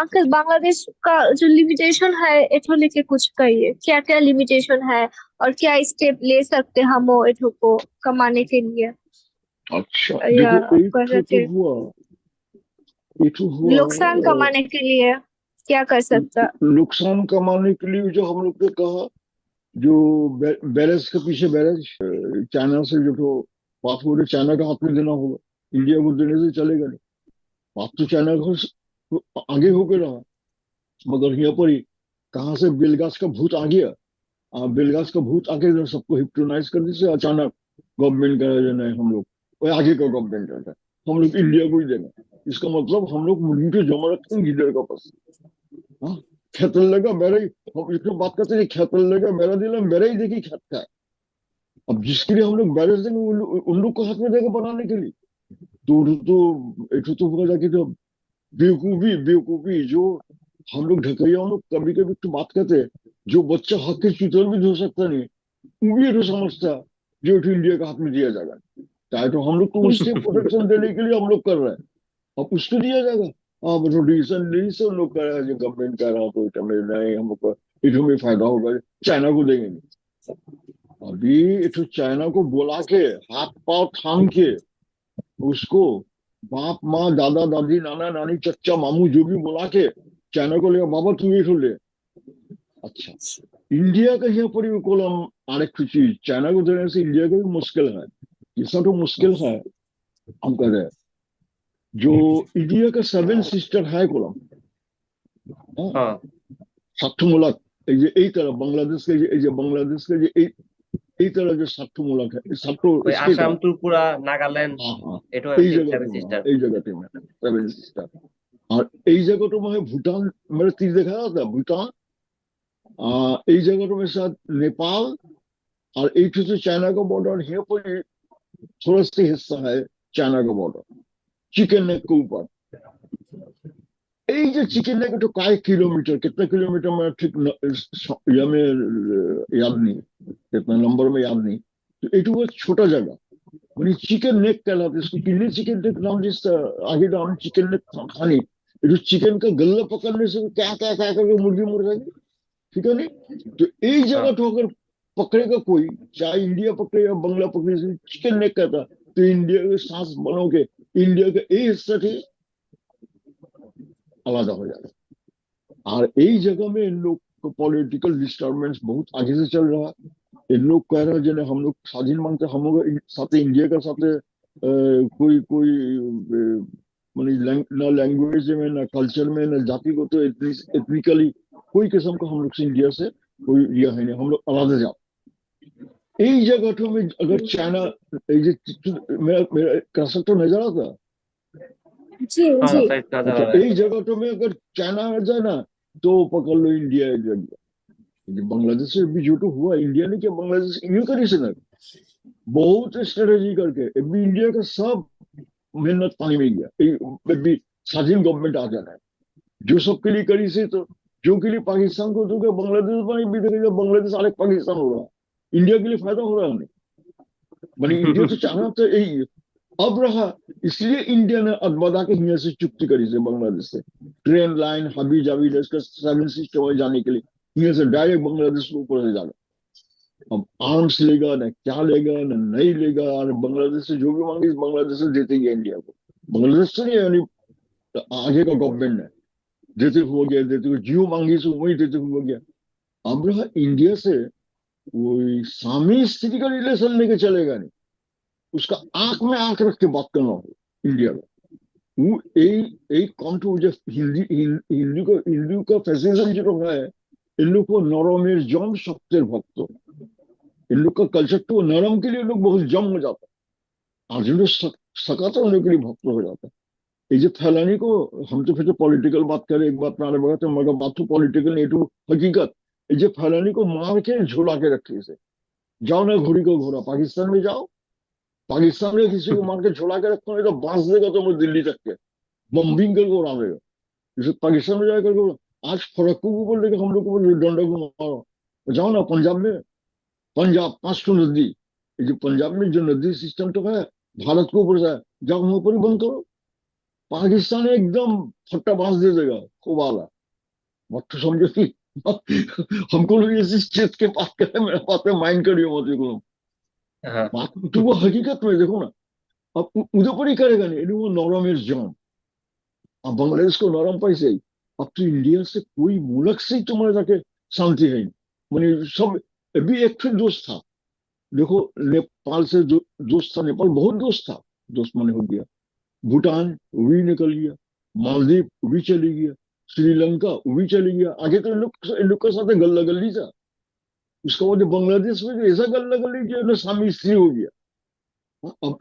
Uncle Bangladesh का जो limitation है एठो लेके कुछ कहिए। क्या क्या लिमिटेशन है और क्या स्टेप ले सकते हम वो एठो को कमाने के लिए? अच्छा तो नुकसान कमाने के लिए क्या कर सकता? नुकसान कमाने के लिए जो हम लोग ने कहा जो बै, बैरज के पीछे अ, चाइना से जो तो पासपोर्ट चाइना का हाथ में देना होगा इंडिया को देने से चलेगा नहीं। बात तो चाइना को आगे होके रहा। मगर यहाँ पर ही कहाँ से बेलगास का भूत आ गया? आ, बेलगास का भूत जो सबको हिप्नोटाइज कर दी से अचानक गवर्नमेंट का जो नहीं हम लोग आगे का गवर्नमेंट रहता है हम लोग इंडिया को ही देंगे इसका मतलब हम लोग मुर्गी को जमा हैं लीडर का पास हाँ? खेतल लगा मेरा ही हम इसमें बात करते हैं खेतल लगा मेरा दिला मेरा ही देखिए खेत का है। अब जिसके लिए हम लोग बैलेंस देंगे उन, लोग- को हाथ में देगा बनाने के लिए। तो तो एक तो जाके तो बेवकूफ़ी बेवकूफ़ी, जो हम लोग ढकैया लोग कभी कभी तो बात करते हैं, जो बच्चा हक के चुतल भी धो सकता नहीं, वो भी तो समझता जो तो इंडिया का हाथ में दिया जाएगा। चाहे तो हम लोग को उससे प्रोटेक्शन देने के लिए हम लोग कर रहे हैं। अब उसको दिया जाएगा। हाँ बस डिसीज़न नहीं से लोग कर रहे हैं, जो गवर्नमेंट कर रहा तो इतना नहीं, हम लोग इधर में फ़ायदा होगा, चाइना को देंगे अभी इधर चाइना को बुला के हाथ पाव थाम के उसको बाप माँ दादा दादी नाना नानी चच्चा मामू जो भी बोला के चाइना को लिया बाबा तू ये सुन ले। अच्छा इंडिया का यहाँ पर भी कोलम आरक्षु चीज़ चाइना को देने से इंडिया का भी मुश्किल है। ये सब तो मुश्किल है हम कह रहे जो इंडिया का सेवन सिस्टर है कोलम हाँ।, हाँ। सत्य मुलक ये एक तरफ़ बांग्लादेश के ये बांग्लादेश के ये এই এই तरह जो साठ मुलक है साठ ওই আসাম ত্রিপুরা নাগাল্যান্ড हाँ हाँ এটাও এই সেভেন জায়গাটা সিস্টার এই জায়গাতে সেভেন সিস্টার আর এই জায়গাটা মানে ভুটান मेरा तीर देखा था भूटान आ, এই জায়গাটা में साथ नेपाल और एक से चाइना का बॉर्डर यहाँ पर ही थोड़ा सा हिस्सा है चाइना का बॉर्डर चिकन नेक के ऊपर এই যে চিকেন নেক একটু কয়েক किलोमीटर कितना किलोमीटर में ठीक न, या में याद नहीं कितना नंबर में याद नहीं तो একটু बहुत छोटा जगह মানে চিকেন নেক कहलाते इसको किन्नी चिकन नेक नाम जिस आगे नाम चिकन नेक खाने ये जो चिकन का गल्ला पकड़ने से क्या क्या क्या करके मुर्गी मर जाएगी ठीक है नहीं तो एक जगह तो अगर पकड़ेगा कोई चाहे इंडिया पकड़े या बंगला पकड़े से चिकन नेक कहता तो इंडिया के सांस बनोगे इंडिया का एक हिस्सा थी আলাদা হয়ে যাবে और यही जगह में इन लोग को पॉलिटिकल डिस्टर्बेंस बहुत आगे से चल रहा है इन लोग कह रहे हैं जने हम लोग स्वाधीन मांगते हम लोग इन- साथ इंडिया का साथ अ, कोई कोई अ, माने लैंग- ना लैंग्वेज में ना कल्चर में ना जाति को तो एथनिकली कोई किस्म का हम लोग से इंडिया से कोई रिया है नहीं हम लोग आलादा जाओ এই জায়গাটা में अगर चाइना এই যে मेरा मेरा कसर तो नजर आता जी हाँ जी। अच्छा रहा है। एक जगह तो में अगर चाइना आ जाए ना तो पकड़ लो इंडिया एक जगह बांग्लादेश से भी जो तो हुआ इंडिया ने क्या बांग्लादेश यूँ करी से ना बहुत स्ट्रेटेजी करके अभी इंडिया का सब मेहनत पानी में गया अभी स्वाधीन गवर्नमेंट आ जाना है। जो सबके लिए करी से तो जो के लिए पाकिस्तान को तो क्या बांग्लादेश पानी भी देगा बांग्लादेश अलग पाकिस्तान हो रहा। है इंडिया के लिए फ़ायदा हो रहा है हमें। मैंने इंडिया तो चाहना तो यही है। अब रहा, इसलिए इंडिया ने अदबदा के यहाँ से चुक्ति करी से बांग्लादेश से। ट्रेन लाइन हबी इसका सेवन सिस्टम जाने के लिए यहाँ से डायरेक्ट बांग्लादेश के ऊपर से जाना। अब आर्म्स लेगा, ना क्या लेगा, ना नहीं लेगा और बांग्लादेश से जो भी मांगे बांग्लादेश से देते ही इंडिया को। बांग्लादेश से नहीं, यानी आगे का गवर्नमेंट ने देते हुआ गया, देते हुए जियो मांगी से वही देते हुआ गया। अब रहा इंडिया से कोई सामी स्थिति का रिलेशन लेके चलेगा नहीं। उसका आंख में आंख रख के बात करना हो इंडिया में वो এই এই কণ্ঠ যে হিন্দি হিন- হিন্দু का हिंदू का फैसिज्म जो है इन लोग को नरमेर जम शक्तिर भक्त इन लोग का कल्चर तो नरम के लिए लोग बहुत जम हो जाता है और जिन लोग सक- सकाता होने के लिए भक्त हो जाता है ये जो फैलानी को हम तो फिर तो पॉलिटिकल बात करें एक बात मैंने बोला तो मगर बात तो पॉलिटिकल नहीं तो हकीकत ये जो फैलानी को मार के झोला के रखे इसे जाओ ना घोड़ी को घोड़ा पाकिस्तान में जाओ पाकिस्तान में किसी को मार के छोड़ा के रखो नहीं तो बाँस देगा तो वो दिल्ली तक के बम्बिंग करके उड़ा देगा जैसे पाकिस्तान में जाकर के आज फरक्कू को बोल देगा हम लोग को डंडा को मारो जाओ ना पंजाब में पंजाब पाँच ठो नदी ये जो पंजाब में जो नदी सिस्टम तो है भारत के ऊपर है, जाओ वहाँ पर ही बंद करो पाकिस्तान एकदम फट्टा बाँस दे देगा खूब आला मत तो समझो कि हमको लोग इस चीज़ के बात करें मेरा में माइंड करियो मत को হ্যাঁ बात तो वो हकीकत में देखो ना, अब उधर पर ही करेगा नहीं वो नरम इज़ जॉन। अब बांग्लादेश को नरम पैसे ही। अब तो इंडिया से कोई मुल्क से ही तुम्हारे जाके शांति है मैंने सब, अभी एक फिर दोस्त था। देखो, नेपाल से जो दोस्त था, नेपाल बहुत दोस्त था। दोस्त मैंने हो गया। भूटान, वो भी निकल गया। मालदीव, वो भी चली गया। श्रीलंका भी चली गया। आगे तो लोग लोग के साथ गल्ला गल्ली था। उसके बाद बांग्लादेश में जो ऐसा गल्ला गल्ली जो ना स्वामी स्त्री हो गया। हाँ, अब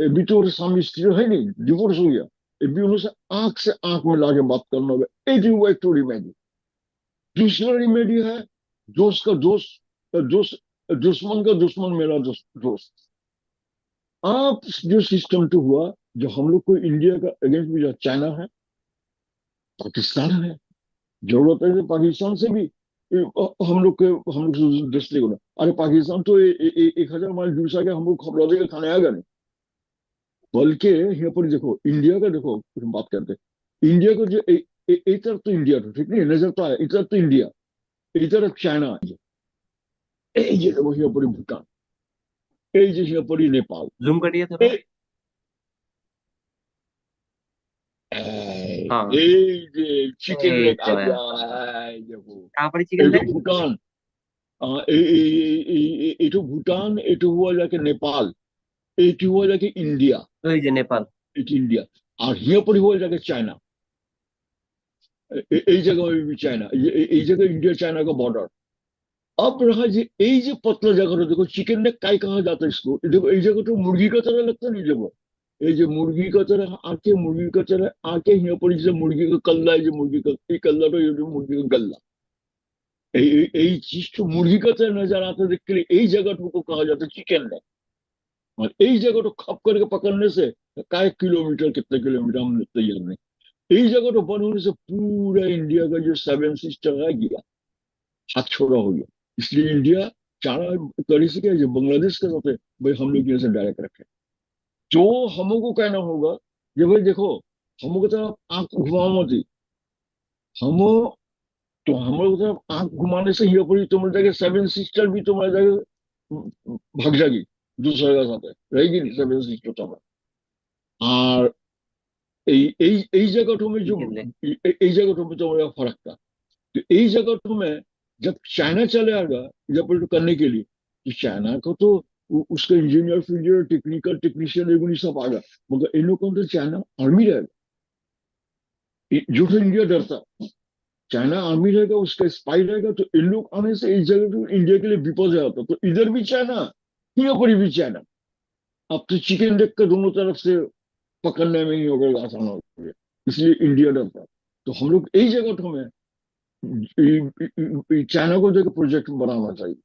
अभी तो स्वामी स्त्री है नहीं डिवोर्स हो गया। अभी उन्होंने आँख से आँख में लाके बात करना होगा। एक हुआ एक तो रिमेडी दूसरा रिमेडी है दोस्त का दोस्त दोस्त दुश्मन का दुश्मन मेरा दोस्त आप जो सिस्टम तो हुआ जो हम लोग को इंडिया का अगेंस्ट भी जो चाइना है पाकिस्तान है ज़रूरत है तो पाकिस्तान से भी हम लोग के हम लोग से दृष्टि को अरे पाकिस्तान तो ए, ए, ए, एक हजार माइल दूर से हम लोग खबर देकर खाने आएगा नहीं बल्कि यहाँ पर देखो इंडिया का देखो हम बात करते हैं इंडिया का जो ए- ए- एक तरफ तो इंडिया था ठीक नहीं नजर तो आया एक तरफ तो इंडिया एक तरफ चाइना है এই যে দেখো यहाँ पर भूटान এই যে यहाँ पर नेपाल জুম करिए थोड़ा ए- এই हाँ। এই যে চিকেন এই লেগ তো है। এই দেখো कहाँ पर चिकन এইটো लेग ভুটান আহ, এই এই এই- এই- এই- এইটো ভুটান এইটো हुआ जाके नेपाल এইটো हुआ जाके इंडिया ওই যে নেপাল এইটো इंडिया और यहाँ पर हुआ जाके चाइना ए- ए- এই जगह में भी चाइना ये ए- এই जगह इंडिया चाइना का बॉर्डर अब रहा जी এই যে पतला जगह देखो चिकन नेक काय कहा जाता है इसको देखो এই जगह तो मुर्गी का तरह लगता नहीं जगह এই যে মুরগি का तरह आके मुर्गी का तरह आके यहाँ पर जैसे मुर्गी का कल्ला है जो मुर्गी का ये कल्ला এই এই- এই चीज तो मुर्गी का तरह नजर आता है देखने के लिए এই जगह को कहा जाता है चिकन नेक और এই जगह तो खप करके पकड़ने से काय किलोमीटर कितने किलोमीटर हम तैयार नहीं এই जगह तो बंद होने से पूरा इंडिया का जो सेवन सिस्टर है गया हाथ छोड़ा हो गया इसलिए इंडिया चारा कर सके जो बांग्लादेश के साथ है, भाई हम लोग यहाँ से डायरेक्ट रखे जो हमको कहना होगा कि भाई देखो हमको तरफ आंख घुमाओ मत ही हम तो हम लोग तरफ आंख घुमाने से ही पर तुम्हारे जाके सेवन सिस्टर भी तुम्हारे जाके भाग जाएगी दूसरे का साथ है रहेगी नहीं सेवन सिस्टर तुम्हारा আর এই এই এই জায়গাটা में जो चिकन लेग এই- এই জায়গাটা में तुम्हारा फर्क था तो यही जगह में जब चाइना चले आएगा जब तो करने के लिए तो चाइना को तो उ- उसका इंजीनियर फिंजियर टेक्निकल टेक्नीशियन एगुनी सब आएगा मगर इन लोगों को तो चाइना आर्मी रहेगा इ- जो तो इंडिया डरता चाइना आर्मी रहेगा उसका स्पाई रहेगा तो इन लोग आने से इस जगह तो इंडिया के लिए विपद है तो इधर भी चाइना यहाँ पर भी चाइना। अब तो चिकन लेग का दोनों तरफ़ से पकड़ने में ही होगा आसान हो गया। इसलिए इंडिया डरता तो हम लोग यही जगह तो में इ- इ- इ- चाइना को देखकर प्रोजेक्ट बनाना चाहिए।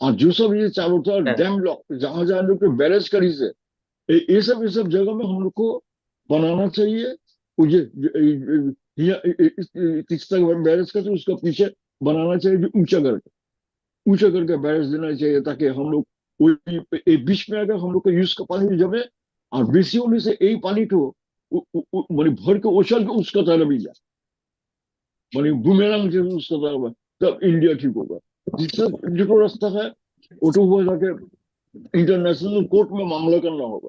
और जो सब ये चारों तरफ़ डैम लॉक जहाँ जहाँ लोग बैरेज करी से ये सब ये सब जगह में हम लोग को बनाना चाहिए। बैरेज करते उसका पीछे बनाना चाहिए, जो ऊँचा करके ऊँचा करके बैरेज देना चाहिए, ताकि हम लोग बीच में अगर हम लोग का यूज़ का पानी जमे, और बेसी होने से यही पानी उ- माने भर के उछल के उसका तरह भी जाए। माने बुमेरंग से उसका तरह तब इंडिया ठीक होगा। जिससे जो रास्ता है वो तो हुआ जाके इंटरनेशनल कोर्ट में मामला करना होगा।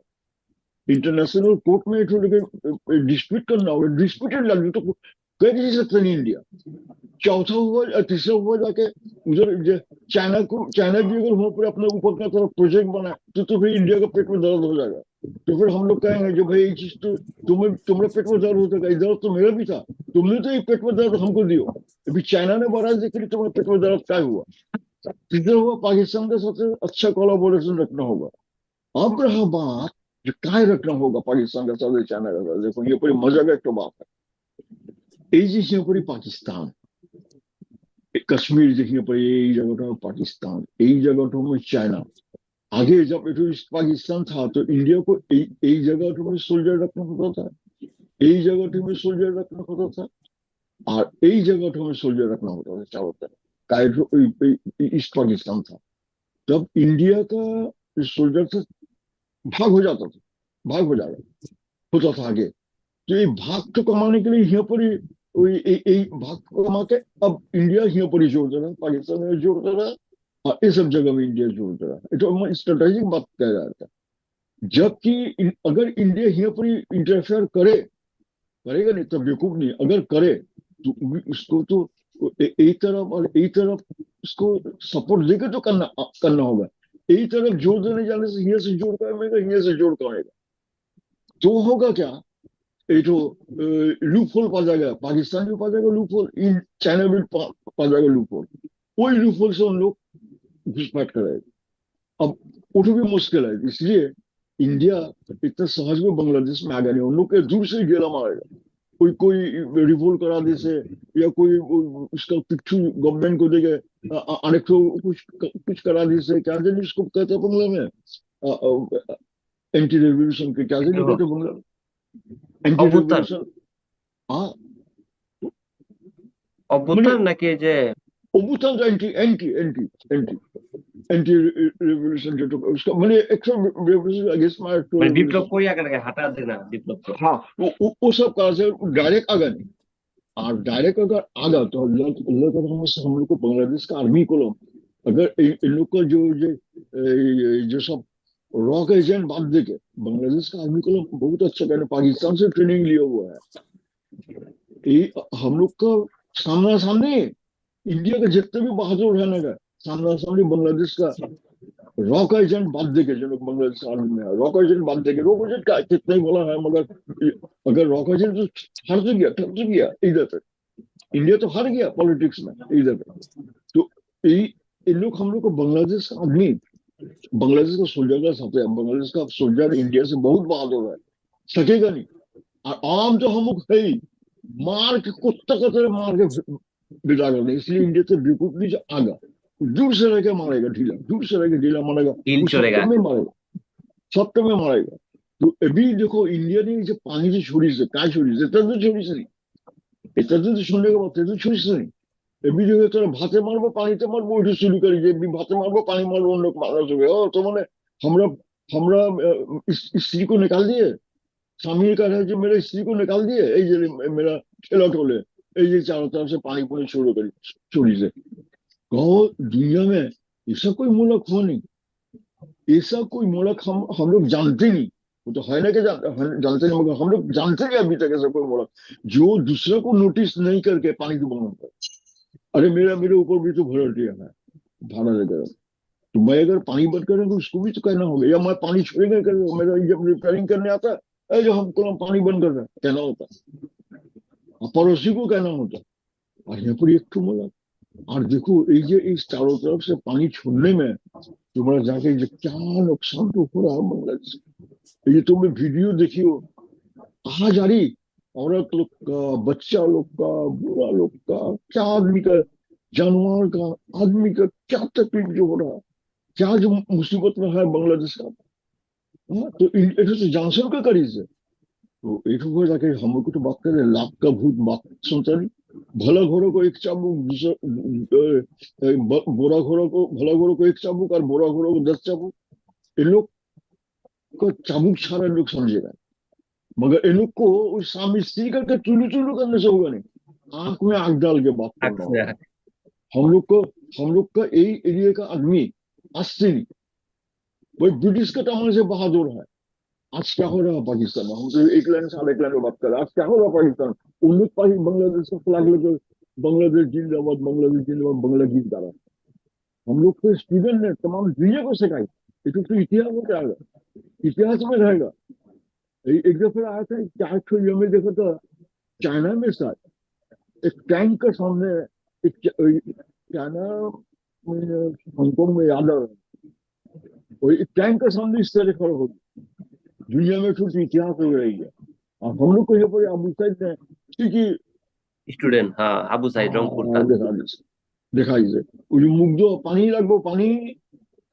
इंटरनेशनल कोर्ट में डिस्प्यूट करना होगा डिस्प्यूटेड लग तो कह नहीं सकते नहीं इंडिया चौथा हुआ या तीसरा हुआ जाके उधर चाइना को चाइना भी अगर वहाँ पर अपने ऊपर का तरफ़ प्रोजेक्ट बनाए तो तो फिर इंडिया का पेट में दर्द हो जाएगा। तो फिर हम लोग कहेंगे जो भाई, ये चीज़ तो तुम्हें, तुम्हारे पेट में दर्द होता है दर्द तो मेरा भी था, तुमने तो ये पेट में दर्द हमको दियो। अभी चाइना ने बड़ा देख ली तुम्हारे पेट में दर्द क्या हुआ? तीसरा हुआ, पाकिस्तान के साथ अच्छा कोलाबोरेशन रखना होगा। अब रहा बात काय रखना होगा पाकिस्तान का साथ चाइना का देखो, ये पूरी मज़हब का बात है। तो ये चीज़ें पाकिस्तान। कश्मीर देखिए पड़े यही जगह में पाकिस्तान यही जगह तो में चाइना। आगे जब एक पाकिस्तान था तो इंडिया को यही जगह तो में सोल्जर रखना होता था। यही जगह तो में सोल्जर रखना होता था। और यही जगह तो में सोल्जर रखना होता था, चारों तरफ़। ईस्ट तो पाकिस्तान था। तब इंडिया का सोल्जर था भाग हो जाता था। भाग हो जाएगा होता था आगे। तो ये भाग को कमाने के लिए यहाँ पर भाग को कमा के अब इंडिया यहाँ पर ही ज़ोर दे रहा है, पाकिस्तान में ज़ोर दे रहा है, और ये सब जगह में इंडिया ज़ोर दे रहा है। तो स्ट्रेटेजिक बात कह रहा था। जबकि अगर इंडिया यहाँ पर इंटरफेयर करे, करेगा नहीं, तब बेकूफ नहीं अगर करे तो उसको तो एक तरफ़ और एक तरफ़ उसको सपोर्ट देकर तो करना करना होगा। एक तरफ़ ज़ोर देने जाने से यहाँ से जोड़ पाएगा यहाँ से जोड़ पाएगा तो होगा क्या? ये तो लूप होल पा जाएगा पाकिस्तान भी पा जाएगा लूप होल इन चाइना भी पा, जाएगा लूप होल वही लूप होल से उन लोग घुसपैठ करेगा अब उठ भी मुश्किल है इसलिए इंडिया इतना सहज में बांग्लादेश में आ गया नहीं उन लोग के दूर से गेला मारेगा। कोई कोई रिवोल्ट करा दे से या कोई उसका पिट्ठू गवर्नमेंट को देके अनेक कुछ कुछ करा दे से क्या जाने इसको कहते हैं बंगला में एंटी रेवोल्यूशन के क्या जाने कहते हैं बंगला में एंटी অভ্যুত্থান। रेवोल्यूशन हाँ অভ্যুত্থান নাকি এই যে অভ্যুত্থান anti anti anti anti anti revolution जो तो उसका मैंने एक्शन रेवोल्यूशन अगेंस्ट माय মানে বিপ্লব করি আগে হাঁটা দে ना বিপ্লব করে हाँ वो वो, वो सब कहा से डायरेक्ट आगा नहीं और डायरेक्ट अगर आ आगा तो अल्लाह हम लोग को बांग्लादेश का आर्मी को लोग अगर इन लोग का जो जो जो सब रॉक एजेंट बाँध दे के बांग्लादेश का आर्मी को लोग बहुत अच्छा कहने पाकिस्तान से ट्रेनिंग लिया हुआ है। ये हम लोग का सामना सामने इंडिया का जितने भी बहादुर रहने का सामना सामने बांग्लादेश का रॉक एजेंट बाँध देके जो लोग बांग्लादेश आर्मी में है रॉक एजेंट बाँध देके रॉक एजेंट का कितना ही बोला है मगर अगर रॉक तो हार तो गया ठप तो गया इधर पे इंडिया तो हार गया पॉलिटिक्स में इधर पे तो इन लोग हम लोग को बांग्लादेश का आदमी बांग्लादेश का सोल्जर का है बांग्लादेश का सोल्जर इंडिया से बहुत बहादुर है सकेगा नहीं और आम तो हम लोग है मार के कुत्ता का तरह मार के बिता करते इसलिए इंडिया से बिल्कुल नहीं आगा दूर से रह के मारेगा ढीला दूर से रह के ढीला मारेगा ढील वो चलेगा। सप्तम में मारेगा सप्तम में मारेगा तो अभी देखो इंडिया ने जो पानी से छोड़ी से क्या छोड़ी से तब तो छोड़ी से नहीं এটা তো শুনলে কথা তো শুনিস নি এমনি যদি তোরা ভাতে মারবো পানিতে মারবো ওইটা শুরু করি যে এমনি ভাতে মারবো পানি मारबो অন্য मारा যাবে ও तो मैंने हमरा हमरा अ, इस- स्त्री को निकाल दिए स्वामी का है जो मेरे स्त्री को निकाल दिए এই যে मेरा ठेला टोले এই যে चारों तरफ से पानी पूरी शुरू करी चोरी से कहो दुनिया में ऐसा कोई मुल्क हो नहीं ऐसा कोई मुल्क हम हम लोग जानते नहीं वो तो है ना कि जान, जानते नहीं मगर हम लोग जानते नहीं अभी तक ऐसा कोई मुल्क जो दूसरे को नोटिस नहीं करके पानी को बंद कर अरे मेरा मेरे ऊपर भी तो भरा दिया है भाड़ा लेकर तो मैं अगर पानी बंद करें तो उसको भी तो कहना होगा या मैं पानी छोड़ेंगे कर मेरा जब रिपेयरिंग करने आता है "ए, जो हमको हम पानी बंद कर रहे हैं कहना होता है। पड़ोसी को कहना होता है। और यहाँ पर एक मुल्क और देखो ये इस चारों तरफ़ से पानी छोड़ने में तुम्हारा जाके ये क्या नुकसान तो हो रहा मंगल से। ये तो तुमने वीडियो देखी हो। कहा जा रही? औरत लोग का, बच्चा लोग का बुरा लोग का, क्या आदमी का, जानवर का, आदमी का क्या तकलीफ़ जो हो रहा क्या जो मुसीबत में है बांग्लादेश का? हाँ, तो एठो तो से जानसन का करीज है तो एक जाके हम लोग को तो बात कर करें लाभ का भूत बात सुनता नहीं भला घोड़ों को एक चाबुक दूसरा अ, अ, ब- बुरा घोड़ों को भला घोड़ों को एक चाबुक और बुरा घोड़ों को दस चाबुक इन लोग को चाबुक छाड़ा इन लोग समझेगा मगर इन लोग को उस स्वामी स्त्री करके चुलू चुलू करने से होगा नहीं आंख में आंख डाल के बात करना होगा हम लोग को हम लोग का यही एरिया का आदमी আসছে नहीं वही ब्रिटिश के टाइम से बहादुर है आज क्या हो रहा है पाकिस्तान में हम तो एक लाइन से एक लाइन में बात कर रहे हैं आज क्या हो रहा है पाकिस्तान लोग पाकि बांग्लादेश का फ्लैग लेकर बांग्लादेश जिंदाबाद बांग्लादेश जिंदाबाद बांग्ला गीत गा रहा हम लोग को स्टूडेंट ने तमाम दुनिया को सिखाई। ये तो, तो इतिहास में जाएगा इतिहास में रहेगा। एक दफे आया था चार ये में देखा था चाइना में शायद एक टैंक के सामने एक चाइना में हांगकांग में याद आ रहा और एक टैंक के सामने इस तरह खड़ा हो। दुनिया में छोटी इतिहास हो रही है। हम लोग को यहाँ पर अबू ने স্টুডেন্ট হ্যাঁ আবু সাইদ রংপুর हाँ, देखा जैसे देखा जैसे वो जो मुख दो पानी लगभग पानी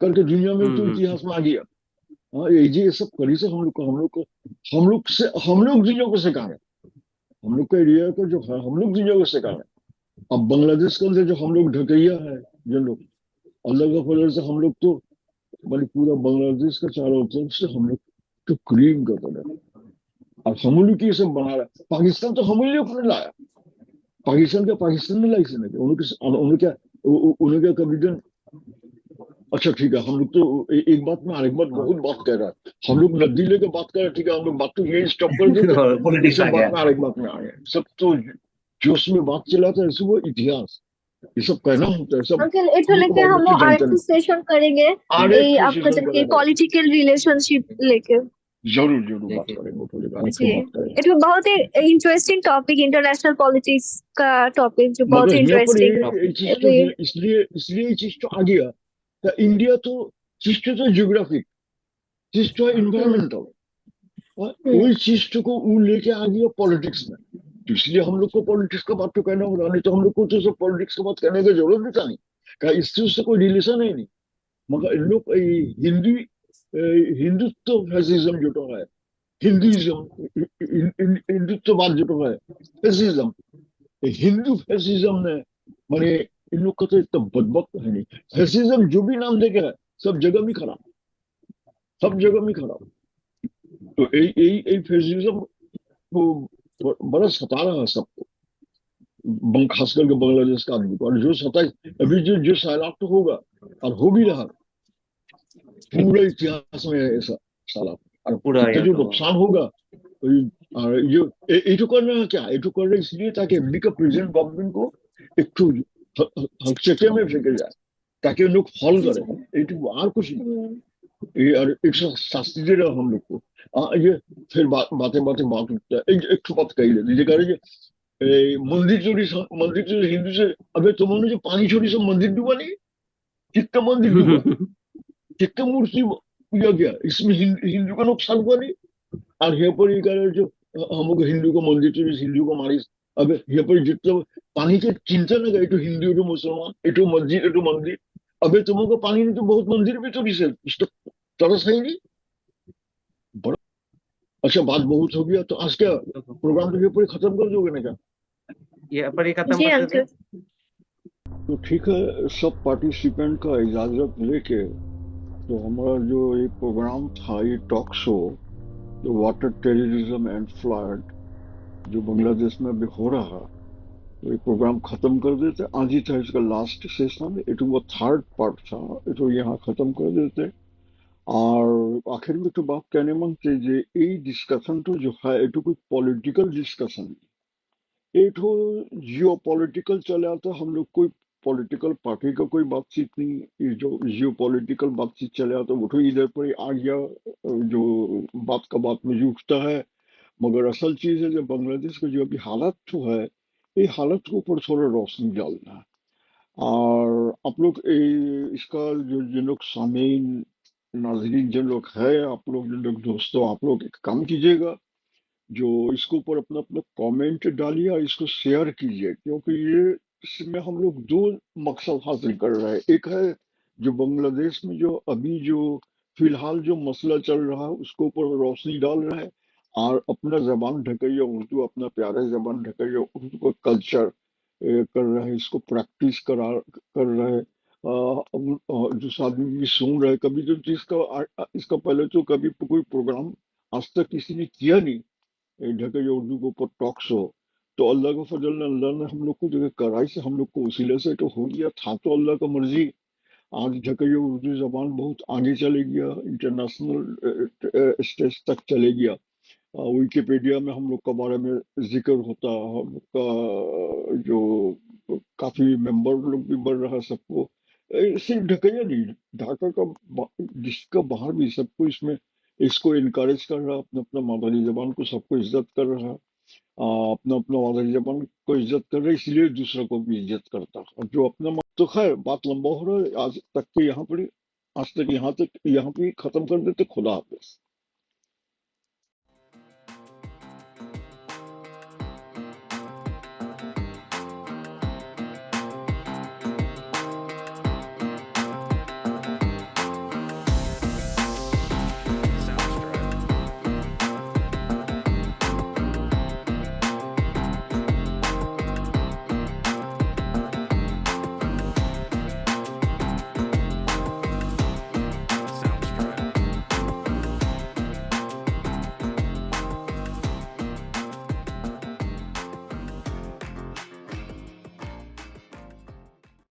करके दुनिया में तो हम्म। इतिहास में आ गया हाँ ये जी ये सब करी से हम लोग को हम लोग को हम लोग से हम लोग दुनिया को सिखाए हम लोग का एरिया को जो है हम लोग दुनिया को सिखाए अब बांग्लादेश के अंदर जो हम लोग ढकैया है जो लोग अल्लाह का फजल से हम लोग तो मानी पूरा बांग्लादेश का चारों तरफ से हम लोग तो क्लीन करते रहे अब हम लोग ये सब बना रहा है। पाकिस्तान तो हम लोग ने लाया। पाकिस्तान का पाकिस्तान ने लाइसेंस है? उन्होंने उन्होंने क्या उन्होंने क्या कभी दिन अच्छा ठीक है हम लोग तो ए- एक बात में एक बात बहुत बात कर रहा है। हम लोग नदी लेके बात कर रहे हैं ठीक है हम लोग बात तो यही स्टॉप कर देते सब बात में एक बात में आ गए सब तो जोश में बात चलाता है वो इतिहास। ये सब कहना होता है सब अंकल हमको लेके हम आर्ट सेशन करेंगे। आपका जब की पॉलिटिकल रिलेशनशिप लेके। ज़रूर ज़रूर बात। करेंगे जी। बात करेंगे এটা बहुत ही इंटरेस्टिंग टॉपिक इंटरनेशनल पॉलिटिक्स का टॉपिक जो बहुत पर इंटरेस्टिंग तो है, इसलिए इसलिए ये चीज़ तो आ गया तो इंडिया तो चीज़ तो जियोग्राफिक चीज़ तो इन्वायरमेंटल हम्म। वही चीज़ तो को वो लेके आ गया पॉलिटिक्स में। तो इसलिए हम लोग को पॉलिटिक्स का बात तो कहना होगा नहीं तो हम लोग को तो सब पॉलिटिक्स का बात कहने की ज़रूरत भी था नहीं। क्या इससे उससे कोई रिलेशन है नहीं? मगर इन लोग हिंदी हिंदुत्व फैसिज्म जो तो है हिंदुइज्म हिंदुत्ववाद जो तो है। फैसिज्म। हिंदू फैसिज्म ने माने इन लोग का तो इतना बदबक है नहीं। फैसिज्म जो भी नाम देखे है सब जगह में खराब। सब जगह में खराब। तो यही फैसिज्म को ब- बड़ा सता रहा है सबको। खास करके बांग्लादेश का आदमी को। और जो सता अभी जो जो सैलाब तो होगा, और हो भी रहा पूरे इतिहास में है ऐसा सैलाब और पूरा इसका यहाँ जो तो- नुकसान होगा तो ये- और ये ए- ये तो कर रहे हैं क्या ये तो कर रहे हैं इसलिए ताकि अभी का प्रेजेंट गवर्नमेंट को एक तो हकचके में फेंके जाए ताकि लोग फॉल करें ये तो और कुछ नहीं हम्म, ये और एक सौ शास्त्री दे रहा हम लोग को आ, ये फिर बात बातें बातें बात उठता है एक, एक ठो बात कही लेती ये कह रहे हैं, ए, मंदिर चोरी स- मंदिर चोरी हिंदू से अबे तुमने जो पानी चोरी से मंदिर डूबा नहीं कितना मंदिर डूबा कितना मूर्ति पूजा गया इसमें हिंदू, का नुकसान हुआ नहीं और यहाँ पर ये कह रहे हैं जो हमको हिंदू को मंदिर चोरी हिंदू को मारी अब यहाँ पर जितना पानी के चिंता न गए तो हिंदू तो मुसलमान एटो मस्जिद एटो मंदिर अबे तुमको पानी नहीं तो बहुत मंदिर भी चोरी से इस तो तरस है नहीं बड़ा अच्छा बात बहुत हो गया तो आज क्या प्रोग्राम तो यहाँ पर ही खत्म कर दोगे ना क्या ये पर ये खत्म जी अंकल तो ठीक है सब पार्टिसिपेंट का इजाज़त लेके तो हमारा जो ये प्रोग्राम था, ये टॉक शो जो वाटर टेररिज्म एंड फ्लड जो बांग्लादेश में अभी हो रहा तो ये प्रोग्राम खत्म कर देते। आज ही था इसका लास्ट सेशन ये तो वो थर्ड पार्ट था, ये तो यहाँ खत्म कर देते। और आखिर में तो बात कहने मांगते जे ये डिस्कशन तो जो है, ये तो कोई पॉलिटिकल डिस्कशन एक तो जियो पॉलिटिकल चला तो हम लोग कोई पॉलिटिकल पार्टी का कोई बातचीत नहीं जो जियो पॉलिटिकल बातचीत चला तो वो तो इधर पर आ गया जो बात का बात में जो उठता है मगर असल चीज़ है जो बांग्लादेश का जो अभी हालत जो है ये हालत के ऊपर थोड़ा रोशनी डालना है और आप लोग इसका जो जिन लोग सामीन नाजरीन जिन लोग है आप लोग जिन लोग दोस्तों आप लोग एक काम कीजिएगा जो इसके ऊपर अपना अपना कमेंट डालिए और इसको शेयर कीजिए क्योंकि ये इसमें हम लोग दो मकसद हासिल कर रहे हैं। एक है जो बांग्लादेश में जो अभी जो फ़िलहाल जो मसला चल रहा है, उसके ऊपर रोशनी डाल रहा है और अपना जबान ढकैया, उर्दू अपना प्यारा जबान ढकैया, उर्दू का कल्चर कर रहे हैं, इसको प्रैक्टिस करा, कर रहे हैं। जो आदमी भी सुन रहे हैं, कभी जो जिसका, आ- इसका पहले तो कभी कोई प्रोग्राम आज तक किसी ने किया नहीं ये ढके उर्दू के ऊपर टॉक शो तो अल्लाह का फजल है, अल्लाह ने हम लोग को जो कराई से हम लोग को उसीले से तो हो गया था तो अल्लाह का मर्ज़ी। आज ढके उर्दू जबान बहुत आगे चले गया इंटरनेशनल स्टेज तक चले गया। विकिपीडिया में हम लोग का बारे में ज़िक्र होता हम लोग का जो काफ़ी मेंबर लोग भी बढ़ रहा सबको। सिर्फ़ ढकैया नहीं ढाका का डिस्ट्रिक्ट का बाहर भी सबको इसमें इसको इनकरेज कर रहा अपना अपना मादरी जबान को सबको इज़्ज़त कर रहा। अपना अपना मादरी जबान को इज़्ज़त कर रहे, इसलिए दूसरा को भी इज़्ज़त करता और जो अपना तो खैर बात लंबा हो रहा है, आज तक के यहाँ पर आज तक यहाँ तक यहाँ पे खत्म कर देते, खुदा हाफिज।